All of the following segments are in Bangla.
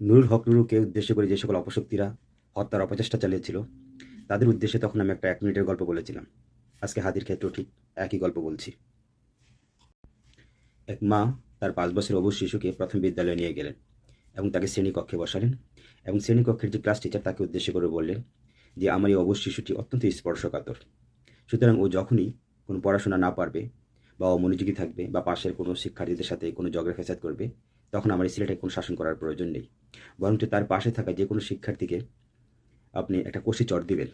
নুরুল হক নুরুকে উদ্দেশ্য করে যে সকল অপশক্তিরা হত্যার অপচেষ্টা চালিয়েছিল, তাদের উদ্দেশ্যে তখন আমি একটা এক মিনিটের গল্প বলেছিলাম। আজকে হাদির ক্ষেত্রেও ঠিক একই গল্প বলছি। এক মা তার পাঁচ বছরের অবুজ শিশুকে প্রথম বিদ্যালয়ে নিয়ে গেলেন এবং তাকে শ্রেণীকক্ষে বসালেন এবং শ্রেণীকক্ষের যে ক্লাস টিচার তাকে উদ্দেশ্য করে বললেন যে, আমার এই অবুজ শিশুটি অত্যন্ত স্পর্শকাতর। সুতরাং ও যখনই কোনো পড়াশোনা না পারবে বা অমনোযোগী থাকবে বা পাশের কোনো শিক্ষার্থীদের সাথে কোনো ঝগড়া ফেসাদ করবে তখন আমার এই ছেলেটাকে কোনো শাসন করার প্রয়োজন নেই। বরঞ্চ তার পাশে থাকা যে কোনো শিক্ষার্থীকে আপনি একটা কোষে চট দিবেন।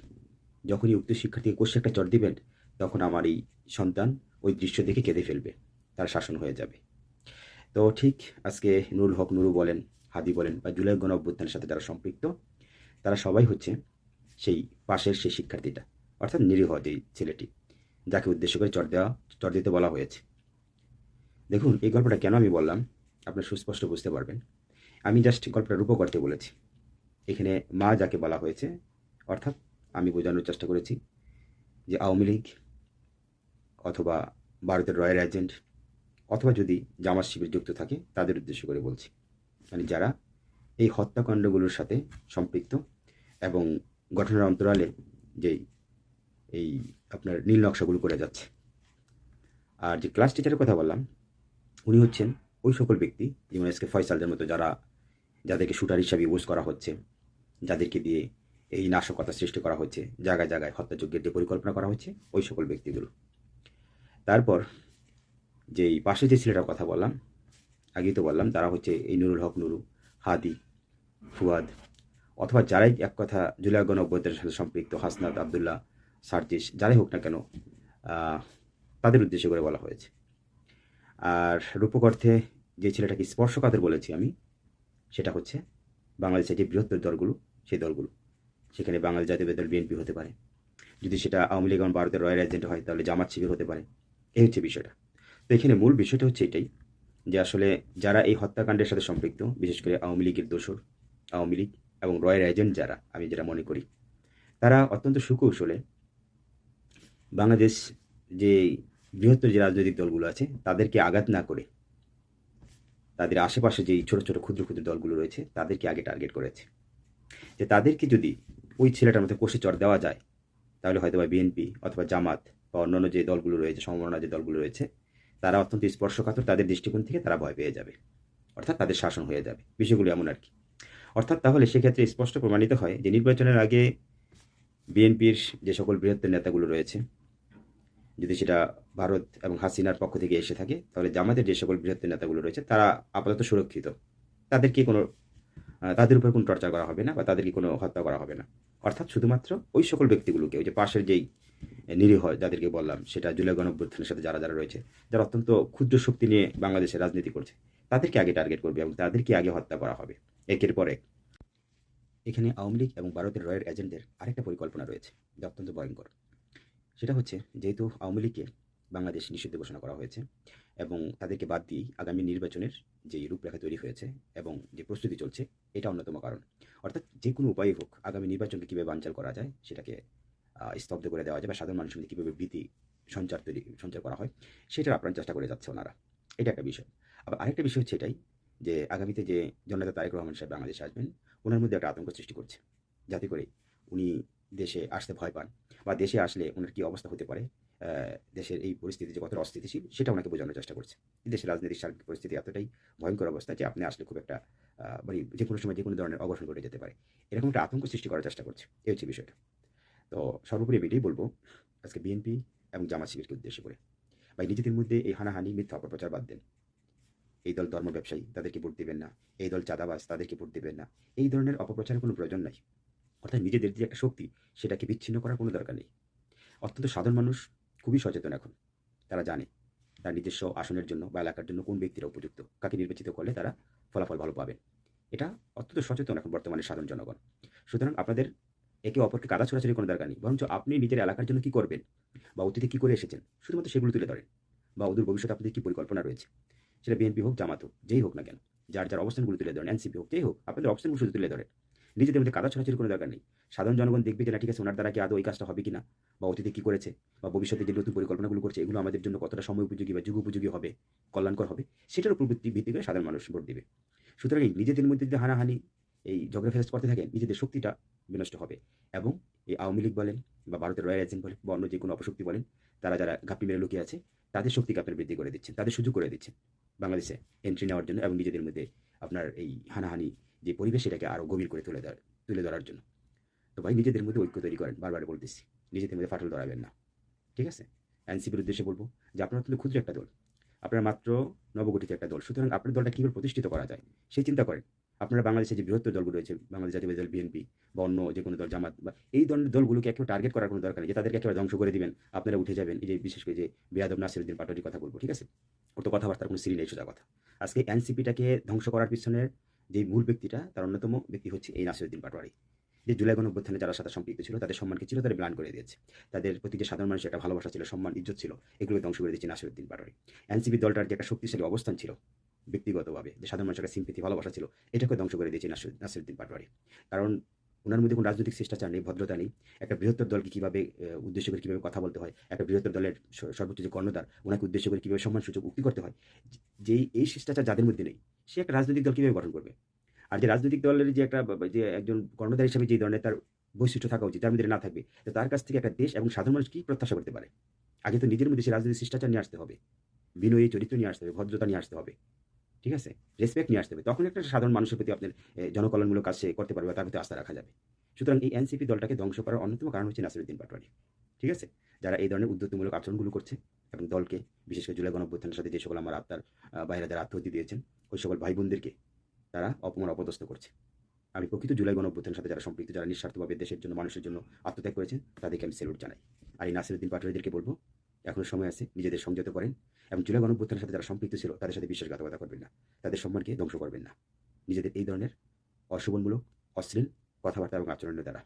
যখনই উক্ত শিক্ষার্থীকে কোষে একটা চট দিবেন, তখন আমার এই সন্তান ওই দৃশ্য দেখে কেঁদে ফেলবে। তার শাসন হয়ে যাবে। তো ঠিক আজকে নুরুল হক নুরু বলেন, হাদি বলেন বা জুলাই গণ অভ্যুত্থানের সাথে যারা সম্পৃক্ত, তারা সবাই হচ্ছে সেই পাশের সেই শিক্ষার্থীটা, অর্থাৎ নিরীহ যেই ছেলেটি, যাকে উদ্দেশ্য করে চট দেওয়া চট দিতে বলা হয়েছে। দেখুন, এই গল্পটা কেন আমি বললাম? আপনার সুস্পষ্ট বুঝতে পারবেন। আমি জাস্ট গল্পটা রূপ করতে বলেছি। এখানে মা যাকে বলা হয়েছে, অর্থাৎ আমি বোঝানোর চেষ্টা করেছি যে আওয়ামী লীগ অথবা ভারতের রয়্যাল এজেন্ট অথবা যদি জামাত শিবির যুক্ত থাকে, তাদের উদ্দেশ্য করে বলছি। মানে যারা এই হত্যাকাণ্ডগুলোর সাথে সম্পৃক্ত এবং ঘটনার অন্তরালে যেই এই আপনার নীল নকশাগুলো করে যাচ্ছে। আর যে ক্লাস টিচারের কথা বললাম, উনি হচ্ছেন ওই সকল ব্যক্তি যেমন এসকে ফয়সালদের মতো যারা, যাদেরকে শুটার হিসাবে ইউজ করা হচ্ছে, যাদেরকে দিয়ে এই নাশকতা সৃষ্টি করা হচ্ছে, জায়গায় জায়গায় হত্যাযজ্ঞের যে পরিকল্পনা করা হচ্ছে, ওই সকল ব্যক্তিগুলো। তারপর যেই পাশে যে ছেলেটার কথা বললাম, আগেই তো বললাম তারা হচ্ছে এই নুরুল হক নুরু, হাদি, ফুয়াদ, অথবা যারাই এক কথা জুলাই গণ অভ্যুত্থানের সাথে সম্পৃক্ত, হাসনাত, আবদুল্লাহ, সার্জিস, যারাই হোক না কেন তাদের উদ্দেশ্য করে বলা হয়েছে। আর রূপক অর্থে যে ছেলেটাকে স্পর্শকাতর বলেছি আমি, সেটা হচ্ছে বাংলাদেশের যে বৃহত্তর দলগুলো, সেই দলগুলো। সেখানে বাংলাদেশ জাতীয় দল বিএনপি হতে পারে। যদি সেটা আওয়ামী লীগ এবং ভারতের রয়্যাল এজেন্ট হয়, তাহলে জামাত শিবির হতে পারে। এই হচ্ছে বিষয়টা। তো এখানে মূল বিষয়টা হচ্ছে এটাই যে আসলে যারা এই হত্যাকাণ্ডের সাথে সম্পৃক্ত, বিশেষ করে আওয়ামী লীগের দোসর আওয়ামী লীগ এবং রয়্যাল এজেন্ট যারা, আমি যেটা মনে করি, তারা অত্যন্ত সুকৌশলে বাংলাদেশ যে বৃহত্তর যে রাজনৈতিক দলগুলো আছে, তাদেরকে আঘাত না করে তাদের আশেপাশে যেই ছোট ছোট ক্ষুদ্র ক্ষুদ্র দলগুলো রয়েছে, তাদেরকে আগে টার্গেট করেছে। যে তাদেরকে যদি ওই ছেলেটার মধ্যে কষে চড় দেওয়া যায়, তাহলে হয়তো বা বিএনপি অথবা জামাত বা অন্যান্য যে দলগুলো রয়েছে সম্ভাবনা যে দলগুলো রয়েছে, তারা অত্যন্ত স্পর্শকাতর, তাদের দৃষ্টিকোণ থেকে তারা ভয় পেয়ে যাবে। অর্থাৎ তাদের শাসন হয়ে যাবে। বিষয়গুলো এমন আর কি। অর্থাৎ তাহলে সেক্ষেত্রে স্পষ্ট প্রমাণিত হয় যে নির্বাচনের আগে বিএনপির যে সকল বৃহত্তর নেতাগুলো রয়েছে যদি সেটা ভারত এবং হাসিনার পক্ষ থেকে এসে থাকে, তাহলে জামাতের যে সকল বৃহত্তর নেতাগুলো রয়েছে, তারা আপাতত সুরক্ষিত। তাদেরকে কোনো তাদের উপর কোনো টর্চার করা হবে না বা তাদেরকে কোনো হত্যা করা হবে না। অর্থাৎ শুধুমাত্র ওই সকল ব্যক্তিগুলোকে, ওই যে পাশের যেই নিরীহ যাদেরকে বললাম, সেটা জুলাই গণঅভ্যুত্থানের সাথে যারা যারা রয়েছে, যারা অত্যন্ত ক্ষুদ্র শক্তি নিয়ে বাংলাদেশে রাজনীতি করছে, তাদেরকে আগে টার্গেট করবে এবং তাদেরকে আগে হত্যা করা হবে। একের পর এক। এখানে আওয়ামী লীগ এবং ভারতের রয়্যাল এজেন্টদের আরেকটা পরিকল্পনা রয়েছে, যা অত্যন্ত ভয়ঙ্কর। সেটা হচ্ছে যেহেতু আওয়ামী লীগকে বাংলাদেশ নিষিদ্ধ ঘোষণা করা হয়েছে এবং তাদেরকে বাদ দিয়েই আগামী নির্বাচনের যে রূপরেখা তৈরি হয়েছে এবং যে প্রস্তুতি চলছে, এটা অন্যতম কারণ। অর্থাৎ যে কোনো উপায়ে হোক, আগামী নির্বাচনকে কীভাবে বানচাল করা যায়, সেটাকে স্তব্ধ করে দেওয়া যায় বা সাধারণ মানুষের মধ্যে কীভাবে ভীতি সঞ্চার তৈরি, সঞ্চার করা হয়, সেটার আপ্রাণ চেষ্টা করে যাচ্ছে ওনারা। এটা একটা বিষয়। আবার আরেকটা বিষয় হচ্ছে এটাই যে আগামীতে যে জননেতা তারেক রহমান সাহেব বাংলাদেশে আসবেন, ওনার মধ্যে একটা আতঙ্ক সৃষ্টি করছে। যাতে করে উনি দেশে আসতে ভয় পান বা দেশে আসলে ওনার কী অবস্থা হতে পারে দেশের এই পরিস্থিতি যে কতটা অস্থিতিশীল, সেটা ওনাকে বোঝানোর চেষ্টা করছে। দেশের রাজনৈতিক সার্বিক পরিস্থিতি এতটাই ভয়ঙ্কর অবস্থা যে আপনি আসলে খুব একটা মানে যে কোনো সময় যে কোনো ধরনের অঘটন ঘটে যেতে পারে। এরকম একটা আতঙ্ক সৃষ্টি করার চেষ্টা করছে। এই হচ্ছে বিষয়টা। তো সর্বোপরি আমি এটাই বলব, আজকে বিএনপি এবং জামাত শিবিরকে উদ্দেশ্য করে বা নিজেদের মধ্যে এই হানাহানি, মিথ্যা অপপ্রচার বাদ দেন। এই দল ধর্ম ব্যবসায়ী, তাদেরকে ভোট দেবেন না। এই দল চাঁদাবাজ, তাদেরকে ভোট দেবেন না। এই ধরনের অপপ্রচারের কোনো প্রয়োজন নাই। অর্থাৎ নিজেদের যে একটা শক্তি, সেটাকে বিচ্ছিন্ন করার কোনো দরকার নেই। অত্যন্ত সাধারণ মানুষ খুবই সচেতন এখন। তারা জানে তার নিজস্ব আসনের জন্য বা এলাকার জন্য কোন ব্যক্তিরা উপযুক্ত, কাকে নির্বাচিত করলে তারা ফলাফল ভালো পাবেন। এটা অত্যন্ত সচেতন এখন বর্তমানে সাধারণ জনগণ। সুতরাং আপনাদের একে অপরকে কাদা ছোড়াছড়ি কোনো দরকার নেই, বরঞ্চ আপনি নিজের এলাকার জন্য কি করবেন বা অতীতে কি করে এসেছেন, শুধুমাত্র সেগুলো তুলে ধরেন বা ওদের ভবিষ্যতে আপনাদের কি পরিকল্পনা রয়েছে? সেটা বিএনপি হোক, জামাত হোক, যেই হোক না কেন, যার যার অবস্থানগুলো তুলে ধরেন, এনসিপি হোক, যেই হোক, আপনাদের অবস্থানগুলো শুধু তুলে ধরেন। নিজেদের মধ্যে কাদা ছড়াছড়ি কোনো দরকার নেই। সাধারণ জনগণ দেখবে যে না, ঠিক আছে, ওনার দ্বারা কি আদৌ ওই কাজটা হবে কিনা বা অতীতে কি করেছে বা ভবিষ্যতে যে নতুন পরিকল্পনাগুলো করছে, এগুলো আমাদের জন্য কতটা সময় উপযোগী বা যুগ উপযোগী হবে, কল্যাণকর হবে, সেটার উপর ভিত্তি করে সাধারণ মানুষ ভোট দেবে। সুতরাং নিজেদের মধ্যে যদি হানাহানি, এই ঝগড়া করতে থাকেন, নিজেদের শক্তিটা বিনষ্ট হবে এবং এই আওয়ামী লীগ বলেন বা ভারতের রয়্যাল এজেন্ট বলেন বা অন্য যে কোনো অপশক্তি বলেন, তারা যারা ঘাপটি মেরে লুকিয়ে আছে, তাদের শক্তিকে আপনার বৃদ্ধি করে দিচ্ছেন, তাদের সুযোগ করে দিচ্ছেন। বাংলাদেশে এন্ট্রি নেওয়ার জন্য এবং নিজেদের মধ্যে আপনার এই হানাহানি যে পরিবেশ সেটাকে আরও গভীর করে তুলে ধর, তুলে ধরার জন্য। তো ভাই, নিজেদের মধ্যে ঐক্য তৈরি করেন, বারবার বলতেছি। নিজেদের মধ্যে ফাটল ধরাবেন না। ঠিক আছে? এনসিপির উদ্দেশ্যে বলব যে আপনারা অত্যন্ত ক্ষুদ্র একটা দল। আপনারা মাত্র নবগঠিত একটা দল। সুতরাং আপনার দলটা কীভাবে প্রতিষ্ঠিত করা যায়, সেই চিন্তা করেন। আপনারা বাংলাদেশে যে বৃহত্তর দলগুলো রয়েছে, বাংলাদেশ জাতীয় দল, বিএনপি বা অন্য যে কোনো দল, জামাত বা এই ধরনের দলগুলোকে একেবারে টার্গেট করার কোনো দরকার নেই। যে তাদেরকে একেবারে ধ্বংস করে দিবেন, আপনারা উঠে যাবেন। এই যে বিশেষ করে যে বেয়াদব নাসিরুদ্দিন পাটোয়ারির কথা বলব, ঠিক আছে? ওর তো কথাবার্তার কোনো সিরি নেই সোজা কথা। আজকে এনসিপিটাকে ধ্বংস করার পিছনের যে মূল ব্যক্তিটা, তার অন্যতম ব্যক্তি হচ্ছে এই নাসিরুদ্দিন পাটোয়ারি। যে জুলাই গণঅভ্যুত্থানে যারা সাথে সম্পৃক্ত ছিল, তাদের সম্মানকে ছিল? তাদের ব্লান করে দিয়েছে। তাদের প্রতি যে সাধারণ মানুষের একটা ভালোবাসা ছিল, সম্মান, ইজ্জত ছিল, এগুলোকে ধ্বংস করে দিয়েছে নাসিরুদ্দিন পাটোয়ারি। এনসিপি দলটার যে একটা শক্তিশালী অবস্থান ছিল, ব্যক্তিগতভাবে যে সাধারণ মানুষের একটা সিম্পিতি ভালোবাসা ছিল এটাকে ধ্বংস করে দিয়েছে নাসির নাসিরুদ্দিন পাটোয়ারি। কারণ ওনার মধ্যে কোনো রাজনৈতিক শিষ্টাচার নেই, ভদ্রতা নেই। একটা বৃহত্তর দলকে কীভাবে উদ্দেশ্য করে কীভাবে কথা বলতে হয়, একটা বৃহত্তর দলের সর্বোচ্চ যে কর্ণধার ওনাকে উদ্দেশ্য করে কীভাবে সম্মান সম্মানসূচক উক্তি করতে হয় যেই, এই শিষ্টাচার যাদের মধ্যে নেই সে একটা রাজনৈতিক দল কীভাবে গঠন করবে? আর যে রাজনৈতিক দলের যে একটা যে একজন কর্ণধার হিসেবে যে ধরনের তার বৈশিষ্ট্য থাকা উচিত তার মধ্যে না থাকবে, তো তার কাছ থেকে একটা দেশ এবং সাধারণ মানুষ কী প্রত্যাশা করতে পারে? আগে তো নিজের মধ্যে সে রাজনৈতিক শিষ্টাচার নিয়ে আসতে হবে, বিনয়ী চরিত্র নিয়ে আসতে হবে, ভদ্রতা নিয়ে আসতে হবে, ঠিক আছে? রেসপেক্ট নিয়ে আসতে হবে। তখন একটা সাধারণ মানুষের প্রতি আপনার জনকল্যাণমূলক কাজ সে করতে পারবে তার প্রতি আস্থা রাখা যাবে। সুতরাং এই এনসিপি দলটাকে ধ্বংস করার অন্যতম কারণ হচ্ছে নাসিরুদ্দিন পাটোয়ারি, ঠিক আছে? যারা এই ধরনের উদ্যতমূলক আচরণগুলো করছে এবং দলকে, বিশেষ করে জুলাই গণঅভ্যুত্থানের সাথে যে সকল আমার আত্মার বাইরে যারা আত্মহত্যা দিয়েছেন, ওই সকল ভাই বোনদেরকে তারা অপমান অপদস্থ করছে। আমি প্রকৃত জুলাই গণঅভ্যুত্থানের সাথে যারা সম্পৃক্ত, যারা নিঃস্বার্থভাবে দেশের জন্য, মানুষের জন্য আত্মত্যাগ করেছেন, তাদেরকে আমি স্যালুট জানাই। আর এই নাসিরুদ্দিন পাটোয়ারিদেরকে বলব, এখনও সময় আছে, নিজেদের সংযত করেন এবং জুলাই গণঅভ্যুত্থানের সাথে যারা সম্পৃক্ত ছিল, তাদের সাথে বিশ্বাসঘাতকতা করবেন না। তাদের সম্মানকে ধ্বংস করবেন না। নিজেদের এই ধরনের অশোভনমূলক, অশ্লীল কথাবার্তা এবং আচরণের দ্বারা।